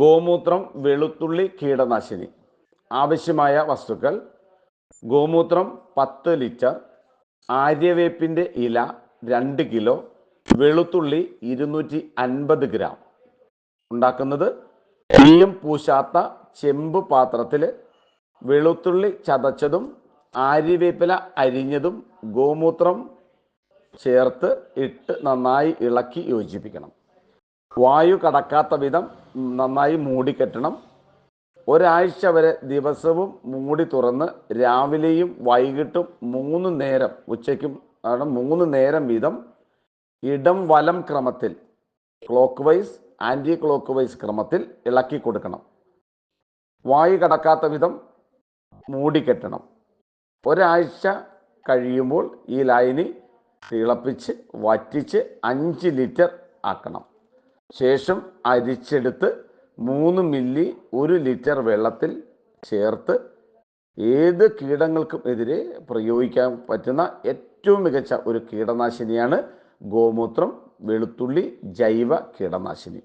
ഗോമൂത്രം വെളുത്തുള്ളി കീടനാശിനി. ആവശ്യമായ വസ്തുക്കൾ. ഗോമൂത്രം പത്ത് ലിറ്റർ. ആര്യവേപ്പിന്റെ ഇല രണ്ട് കിലോ. വെളുത്തുള്ളി ഇരുന്നൂറ്റി അൻപത് ഗ്രാം. ഉണ്ടാക്കുന്നത് തീയം പൂശാത്ത ചെമ്പ് പാത്രത്തിൽ. വെളുത്തുള്ളി ചതച്ചതും ആര്യവേപ്പില അരിഞ്ഞതും ഗോമൂത്രം ചേർത്ത് ഇട്ട് നന്നായി ഇളക്കി യോജിപ്പിക്കണം. വായു കടക്കാത്ത വിധം നന്നായി മൂടിക്കെട്ടണം. ഒരാഴ്ച വരെ ദിവസവും മൂടി തുറന്ന് രാവിലെയും വൈകിട്ടും മൂന്ന് നേരം ഉച്ചയ്ക്കും ആണ് മൂന്ന് നേരം വീതം ഇടം വലം ക്രമത്തിൽ clockwise anticlockwise ക്രമത്തിൽ ഇളക്കി കൊടുക്കണം. വായു കടക്കാത്ത വിധം മൂടിക്കെട്ടണം. ഒരാഴ്ച കഴിയുമ്പോൾ ഈ ലൈനി തിളപ്പിച്ച് വറ്റിച്ച് അഞ്ച് ലിറ്റർ ആക്കണം. ശേഷം അരിച്ചെടുത്ത് മൂന്ന് മില്ലി ഒരു ലിറ്റർ വെള്ളത്തിൽ ചേർത്ത് ഏത് കീടങ്ങൾക്കും എതിരെ പ്രയോഗിക്കാൻ പറ്റുന്ന ഏറ്റവും മികച്ച ഒരു കീടനാശിനിയാണ് ഗോമൂത്രം വെളുത്തുള്ളി ജൈവ കീടനാശിനി.